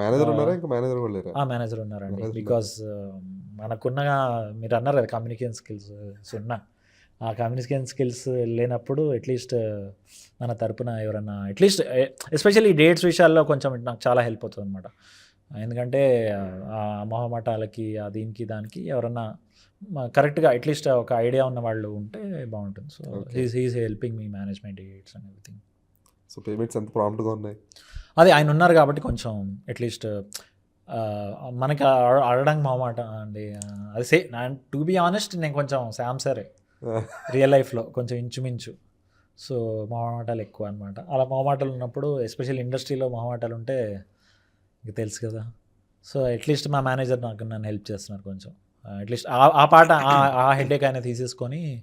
Manager ఉన్నారా? ఇంకా manager కూడా లేరా? ఆ మేనేజర్ ఉన్నారండి. బికాస్ మనకున్న మీరు అన్నారు కదా కమ్యూనికేషన్ స్కిల్స్ సున్నా. ఆ కమ్యూనికేషన్ స్కిల్స్ లేనప్పుడు అట్లీస్ట్ మన తరపున ఎవరన్నా అట్లీస్ట్ ఎస్పెషల్లీ డేట్స్ విషయాల్లో కొంచెం నాకు చాలా హెల్ప్ అవుతుంది అనమాట ఎందుకంటే ఆ మొహమాటాలకి ఆ దీనికి దానికి ఎవరన్నా కరెక్ట్గా అట్లీస్ట్ ఒక ఐడియా ఉన్న వాళ్ళు ఉంటే బాగుంటుంది. So he's helping me management dates and everything so payments ఎంత ప్రాంప్ట్గా ఉన్నాయి? అదే ఆయన ఉన్నారు కాబట్టి కొంచెం అట్లీస్ట్ మనకి అడ- మామాట అండి. అది సే టు బి ఆనెస్ట్ నేను కొంచెం శామ్ సరే రియల్ లైఫ్లో కొంచెం ఇంచుమించు. సో మొహమాటాలు ఎక్కువ అనమాట అలా మొహమాటాలు ఉన్నప్పుడు ఎస్పెషల్ ఇండస్ట్రీలో మొహమాటాలు ఉంటే మీకు తెలుసు కదా. సో అట్లీస్ట్ మా మేనేజర్ నాకు నన్ను హెల్ప్ చేస్తున్నారు కొంచెం. అట్లీస్ట్ ఆ పాట ఆ- ఆ హెడేక్ ఆయన తీసేసుకొని